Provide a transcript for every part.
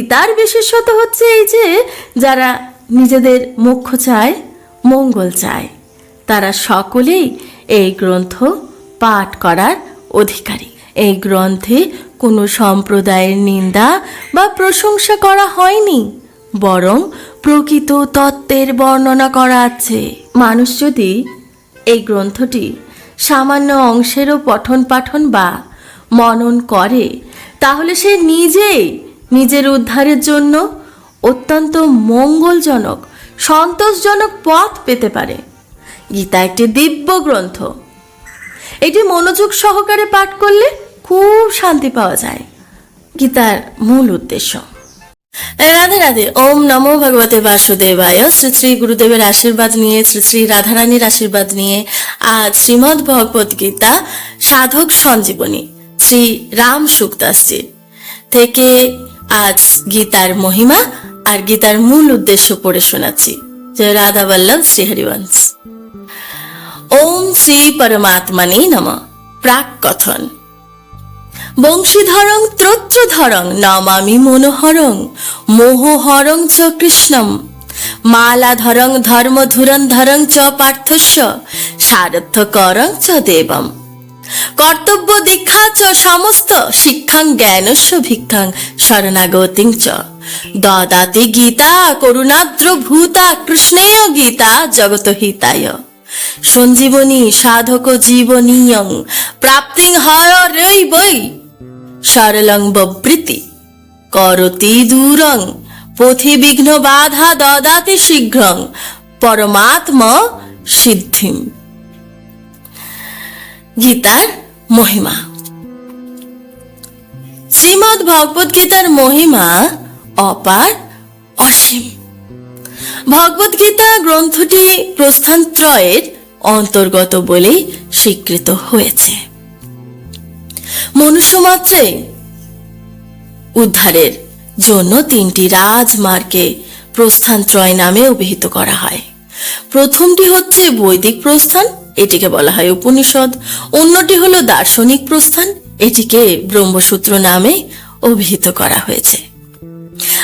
তার বিশেষত হচ্ছে এই যে, যারা নিজেদের মোক্ষ চায়, মঙ্গল চায়। তারা সকলেই এই গ্রন্থ পাঠ করার অধিকারী। এই গ্রন্থে কোনো সম্প্রদায়ের নিন্দা বা প্রশংসা করা হয়নি, বরং প্রকৃত তত্ত্বের বর্ণনা করা আছে। মানুষ যদি এই গ্রন্থটি সামান্য অংশেরও পঠন পাঠন বা মনন করে, তাহলে সে নিজেই নিজের উদ্ধারের জন্য অত্যন্ত মঙ্গলজনক, সন্তোষজনক পথ পেতে পারে। গীতা একটি দিব্য গ্রন্থ। এটি মনোযোগ সহকারে পাঠ করলে খুব শান্তি পাওয়া যায়। গীতার মূল উদ্দেশ্য। রাধে রাধে, ওম নমো ভগবতে বাসুদেবায়। শ্রী শ্রী গুরুদেবের আশীর্বাদ নিয়ে, শ্রী শ্রী রাধারানীর আশীর্বাদ নিয়ে আজ শ্রীমদ ভগবত গীতা সাধক সঞ্জীবনী শ্রী রাম সুক্তাসজি থেকে আজ গীতার মহিমা আর গীতার মূল উদ্দেশ্য পড়ে শোনাচ্ছি। রাধা বল্লভ, শ্রী হরিবংশ। ওম শ্রী পরমাত্মনে নম, প্রাক কথন। বংশীধরং ত্রত্রধরং নমামি মনোহরং, মোহহরং চ কৃষ্ণম। মালাধরং ধর্মধুরন্ধরং চ পার্থস্য, সারথ্যকরং চ দেবম। কর্তব্য দীক্ষা চ সমস্ত শিক্ষাং, জ্ঞানস্য ভিক্ষাং, শরণাগতিং চ। দদাতি গীতা, করুণাদ্র ভূতা, কৃষ্ণেয় গীতা, জগত হিতায়। সঞ্জীবনী সাধক জীবনীয়ং, প্রাপ্তিং হয় রৈ বৈ। সরলং ববৃতি, করতি দূরং। পথি বিঘ্ন বাধা দদাতি শীঘ্রং। পরমাত্ম সিদ্ধিম। গীতার মহিমা। শ্রীমদ ভগবত গীতার মহিমা অপার অসীম। ভগবত গীতা গ্রন্থটি প্রস্থানত্রয়ের অন্তর্গত বলেই স্বীকৃত হয়েছে। মনুষ্যমাত্রে উদ্ধারের জন্য তিনটি রাজমার্গে প্রস্থান ত্রয় নামে অভিহিত করা হয়। প্রথমটি হচ্ছে বৈদিক প্রস্থান এটিকে বলা হয় উপনিষদ। অন্যটি হলো দার্শনিক প্রস্থান। এটিকে ব্রহ্মসূত্র নামে অভিহিত করা হয়েছে।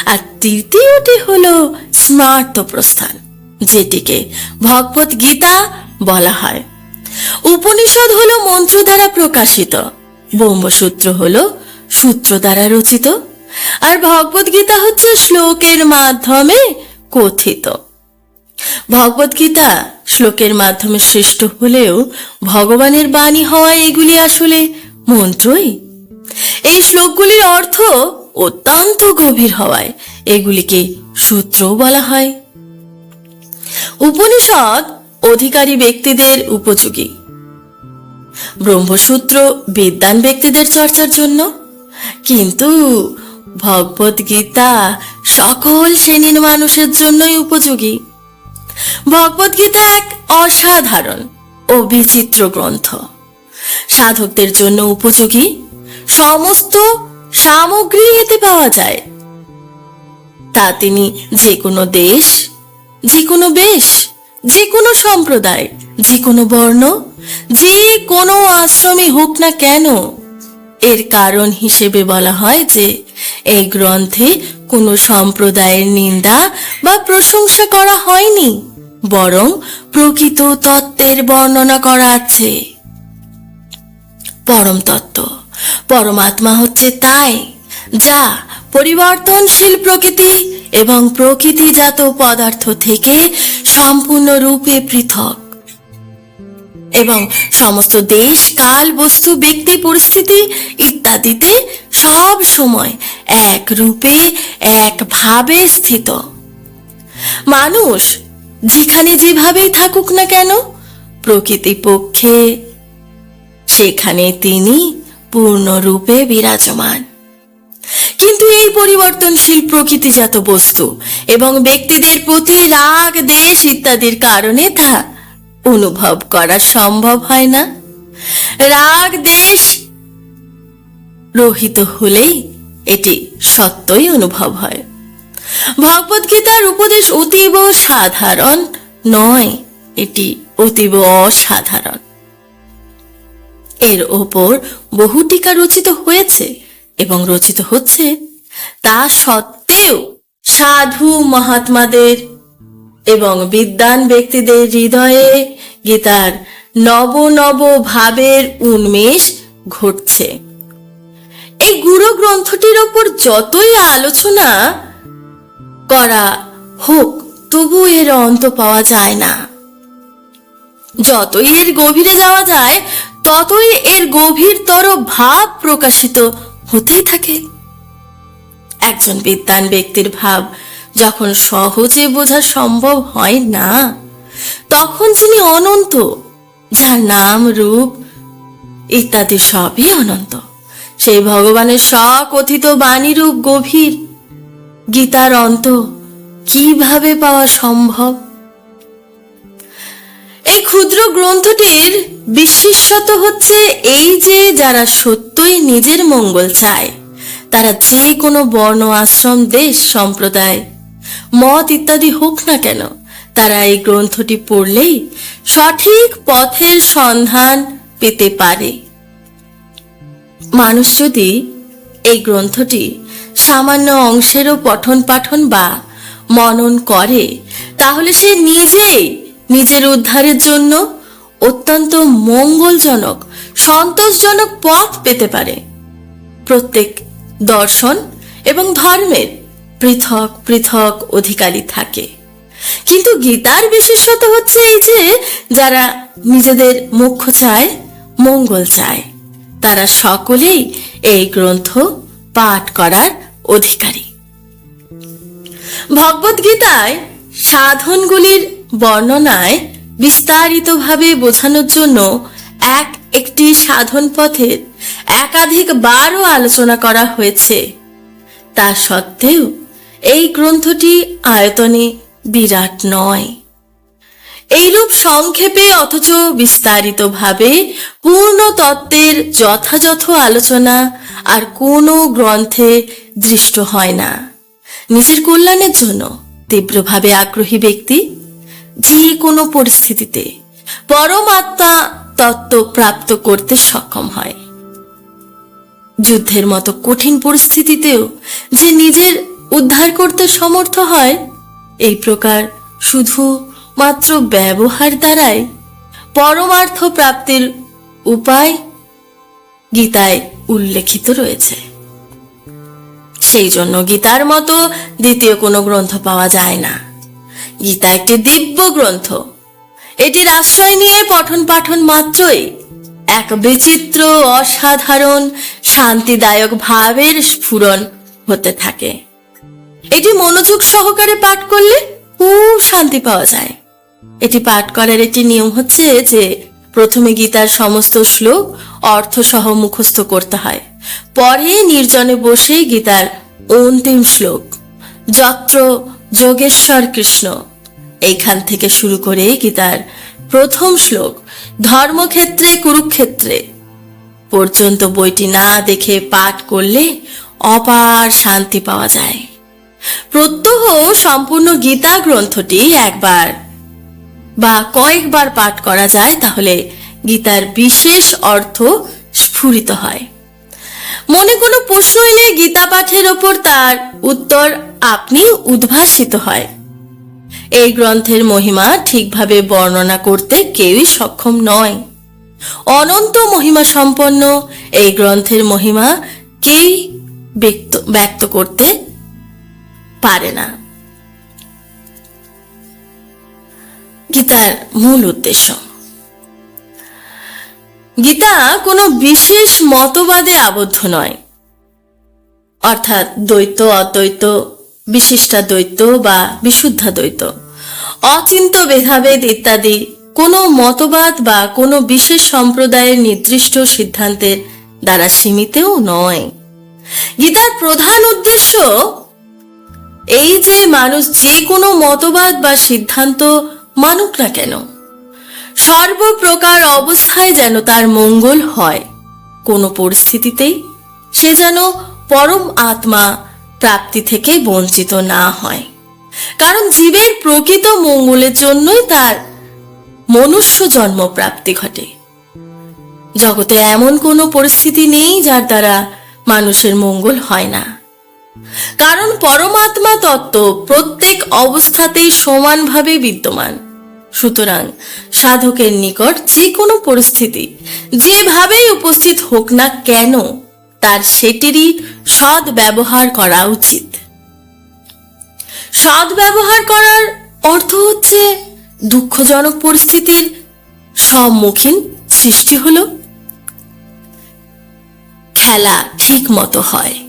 আর তৃতীয়টি হলো স্মার্ত প্রস্থান, যেটিকে ভগবত গীতা বলা হয়। উপনিষদ হলো মন্ত্র দ্বারা প্রকাশিত, ব্রহ্মসূত্র হলো সূত্র দ্বারা রচিত, আর ভগবত গীতা হচ্ছে শ্লোকের মাধ্যমে কথিত। ভগবত গীতা শ্লোকের মাধ্যমে সৃষ্ট হলেও ভগবানের বাণী হওয়ায় এগুলি আসলে মন্ত্রই। এই শ্লোকগুলির অর্থ অত্যন্ত গভীর হওয়ায় এগুলিকে সূত্রও বলা হয়। উপনিষদ অধিকারী ব্যক্তিদের উপযোগী। ব্রহ্মসূত্র বিদ্যান ব্যক্তিদের চর্চার জন্য। কিন্তু ভগবত গীতা সকল শ্রেণির মানুষের জন্যই উপযোগী। ভগবত গীতা এক অসাধারণ ও বিচিত্র গ্রন্থ। সাধকদের জন্য উপযোগী সমস্ত সামগ্রী এতে পাওয়া যায়। তা তিনি যে কোনো দেশ যে কোনো বেশ যে কোনো সম্প্রদায় যে কোনো বর্ণ যে কোনো আশ্রমে হোক না কেন, এর কারণ হিসেবে বলা হয় যে এই গ্রন্থে কোনো সম্প্রদায়ের নিন্দা বা প্রশংসা করা হয়নি, বরং প্রকৃত তত্ত্বের বর্ণনা করা আছে। পরম তত্ত্ব, পরমাত্মা হচ্ছে তাই, যা পরিবর্তনশীল প্রকৃতি এবং প্রকৃতিজাত পদার্থ থেকে সম্পূর্ণরূপে পৃথক। এবং সমস্ত দেশ, কাল, বস্তু, ব্যক্তি, পরিস্থিতি ইত্যাদিতে সব সময় এক রূপে, এক ভাবে স্থিত। মানুষ যেখানে যেভাবেই থাকুক না কেন, প্রকৃতি পক্ষে সেখানে তিনি পূর্ণরূপে বিরাজমান। কিন্তু এই পরিবর্তনশীল প্রকৃতিজাত বস্তু এবং ব্যক্তিদের প্রতি রাগ, দেশ ইত্যাদির কারণে তা অনুভব করা সম্ভব হয় না। রাগ, দেশ রহিত হলেই এটি সত্যই অনুভব হয়। ভগবত গীতার উপদেশ অতীব সাধারণ নয়, এটি অতীব অসাধারণ। এর ওপর বহু টিকা রচিত হয়েছে এবং রচিত হচ্ছে, তা সৎ সাধু মহাত্মাদের এবং বিদ্বান ব্যক্তিদের হৃদয়ে গীতার নব নব ভাবের উন্মেষ ঘটছে। এই গুরু গ্রন্থটির ওপর যতই আলোচনা করা হোক, তবু এর অন্ত পাওয়া যায় না। যতই এর গভীরে যাওয়া যায়, ততই এর গভীরতর ভাব প্রকাশিত হতেই থাকে। একজন বিদ্যান ব্যক্তির ভাব যখন সহজে বোঝা সম্ভব হয় না, তখন যিনি অনন্ত, যার নাম রূপ, ইত্যাদি সবই অনন্ত। সেই ভগবানের স্বকথিত বাণীরূপ গভীর। গীতার অন্ত কীভাবে পাওয়া সম্ভব? এই ক্ষুদ্র গ্রন্থটির বিশেষত হচ্ছে এই যে যারা সত্যই নিজের মঙ্গল চায়, তারা যে কোনো বর্ণ আশ্রম দেশ সম্প্রদায় মত ইত্যাদি হোক না কেন, তারা এই গ্রন্থটি পড়লেই সঠিক পথের সন্ধান পেতে পারে। মানুষ যদি এই গ্রন্থটি সামান্য অংশেরও পঠন পাঠন বা মনন করে, তাহলে সে নিজেই নিজের উদ্ধারের জন্য অত্যন্ত মঙ্গলজনক, সন্তোষজনক পথ পেতে পারে। প্রত্যেক দর্শন এবং ধর্মের পৃথক পৃথক অধিকারী থাকে। কিন্তু গীতার বিশেষত হচ্ছে এই যে, যারা নিজেদের মুখ্য চায়, মঙ্গল চায়। তারা সকলেই এই গ্রন্থ পাঠ করার অধিকারী। ভগবদ্গীতায় সাধনগুলির বর্ণনায় বিস্তারিতভাবে বোঝানোর জন্য এক একটি সাধন পথের একাধিক বারও আলোচনা করা হয়েছে। তা সত্ত্বেও এই গ্রন্থটি আয়তনে বিরাট নয়। এইরূপ সংক্ষেপে অথচ বিস্তারিতভাবে পূর্ণ তত্ত্বের যথাযথ আলোচনা আর কোনো গ্রন্থে দৃষ্ট হয় না। নিজের কল্যাণের জন্য তীব্রভাবে আগ্রহী ব্যক্তি যে কোনো পরিস্থিতিতে পরমাত্মা তত্ত্ব প্রাপ্ত করতে সক্ষম হয়। যুদ্ধের মতো কঠিন পরিস্থিতিতেও যে নিজের উদ্ধার করতে সমর্থ হয়, এই প্রকার শুধু মাত্র ব্যবহার দ্বারাই পরমার্থ প্রাপ্তির উপায় গীতায় উল্লেখিত রয়েছে। সেই জন্য গীতার মতো দ্বিতীয় কোনো গ্রন্থ পাওয়া যায় না। গীতা একটি দিব্য গ্রন্থ। এটির আশ্রয় নিয়ে পঠন পাঠন মাত্রই এক বিচিত্র, অসাধারণ, শান্তিদায়ক ভাবের স্ফুরণ হতে থাকে। এটি মনোযোগ সহকারে পাঠ করলে খুব শান্তি পাওয়া যায়। এটি পাঠ করার একটি নিয়ম হচ্ছে যে প্রথমে গীতার সমস্ত শ্লোক অর্থ সহ মুখস্থ করতে হয়। পরে নির্জনে বসে গীতার অন্তিম শ্লোক, যত্র যোগেশ্বর কৃষ্ণ। এইখান থেকে শুরু করে গীতার প্রথম শ্লোক, ধর্মক্ষেত্রে, কুরুক্ষেত্রে। পর্যন্ত বইটি না দেখে পাঠ করলে অপার শান্তি পাওয়া যায়। প্রত্যহ সম্পূর্ণ গীতা গ্রন্থটি একবার বা কয়েকবার পাঠ করা যায়, তাহলে গীতার বিশেষ অর্থ স্ফুরিত হয়। মনে কোনো প্রশ্ন এলে গীতা পাঠের ওপর তার উত্তর আপনি উদ্ভাসিত হয়। এই গ্রন্থের মহিমা ঠিকভাবে বর্ণনা করতে কেউই সক্ষম নয়। অনন্ত মহিমা সম্পন্ন এই গ্রন্থের মহিমা কেই ব্যক্ত ব্যক্ত করতে পারে না। গীতার মূল উদ্দেশ্য। গীতা কোনো বিশেষ মতবাদে আবদ্ধ নয়। অর্থাৎ দ্বৈত, অদ্বৈত, বিশিষ্টা দ্বৈত বা বিশুদ্ধা দ্বৈত, অচিন্ত ভেদাভেদ ইত্যাদি কোনো মতবাদ বা কোনো বিশেষ সম্প্রদায়ের নির্দিষ্ট সিদ্ধান্তের দ্বারা সীমিতও নয়। গীতার প্রধান উদ্দেশ্য এই যে মানুষ যে কোনো মতবাদ বা সিদ্ধান্ত মানুক না কেন? সর্বপ্রকার অবস্থায় যেন তার মঙ্গল হয়। কোনো পরিস্থিতিতেই সে যেন পরম আত্মা প্রাপ্তি থেকে বঞ্চিত না হয়। কারণ জীবের প্রকৃত মঙ্গলের জন্যই তার মনুষ্য জন্ম প্রাপ্তি ঘটে। জগতে এমন কোনো পরিস্থিতি নেই যার দ্বারা মানুষের মঙ্গল হয় না। কারণ পরমাত্মা তত্ত্ব প্রত্যেক অবস্থাতেই সমানভাবে বিদ্যমান। সুতরাং সাধকের নিকট যে কোনো পরিস্থিতি, যেভাবেই উপস্থিত হোক না কেন, তার সেটিরই সৎ ব্যবহার করা উচিত। সৎ ব্যবহার করার অর্থ হচ্ছে দুঃখজনক পরিস্থিতির সম্মুখীন সৃষ্টি হলো। খেলা ঠিক মতো হয়।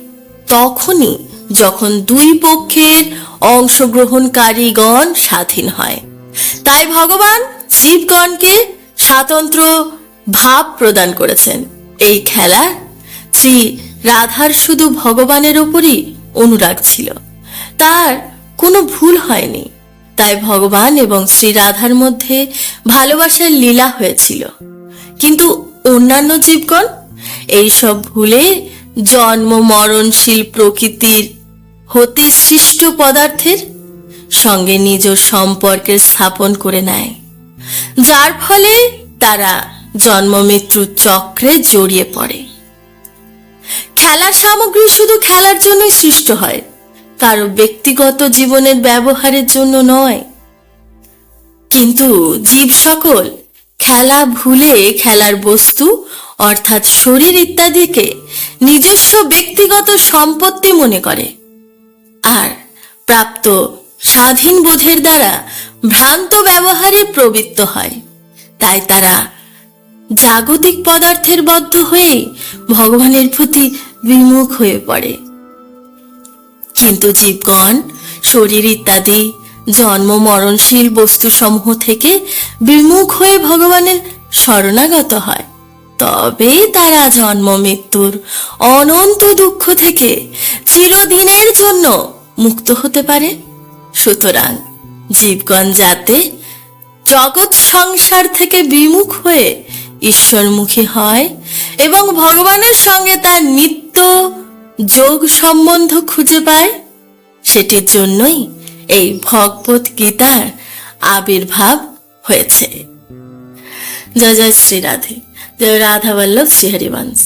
তখনই যখন দুই পক্ষের অংশগ্রহণকারীগণ স্বাধীন হয়। তাই ভগবান জীবগণকে স্বাতন্ত্র ভাব প্রদান করেছেন। এই খেলার শ্রী রাধার শুধু ভগবানের ওপরই অনুরাগ ছিল। তার কোনো ভুল হয়নি। তাই ভগবান এবং শ্রী রাধার মধ্যে ভালোবাসার লীলা হয়েছিল। কিন্তু অন্যান্য জীবগণ এইসব ভুলে জন্ম মরণশীল প্রকৃতির হতে সৃষ্ট পদার্থের সঙ্গে নিজ সম্পর্কের স্থাপন করে নেয়। যার ফলে তারা জন্ম চক্রে জড়িয়ে পড়ে। খেলার সামগ্রী শুধু খেলার জন্যই সৃষ্ট হয়, কারও ব্যক্তিগত জীবনের ব্যবহারের জন্য নয়। কিন্তু জীব সকল খেলা ভুলে খেলার বস্তু অর্থাৎ শরীর ইত্যাদিকে নিজস্ব ব্যক্তিগত সম্পত্তি মনে করে। আর প্রাপ্ত স্বাধীন বোধের দ্বারা ভ্রান্ত ব্যবহারে প্রবৃত্ত হয়। তাই তারা জাগতিক পদার্থের বদ্ধ হয়েই ভগবানের প্রতি বিমুখ হয়ে পড়ে। কিন্তু জীবগণ, শরীর ইত্যাদি, জন্ম, মরণশীল বস্তুসমূহ থেকে বিমুখ হয়ে ভগবানের শরণাগত হয়। তবে তারা জন্ম মৃত্যুর অনন্ত দুঃখ থেকে চিরদিনের জন্য মুক্ত হতে পারে। সুতরাং জীবগণ যাতে জগৎ সংসার থেকে বিমুখ হয়ে ঈশ্বরমুখী হয় এবং ভগবানের সঙ্গে তার নিত্য যোগ সম্বন্ধ খুঁজে পায়, সেটির জন্যই এই ভগবত গীতার আবির্ভাব হয়েছে। জয় জয় শ্রী রাধে। জয় রাধা বল্লভ শ্রী হরিবংশ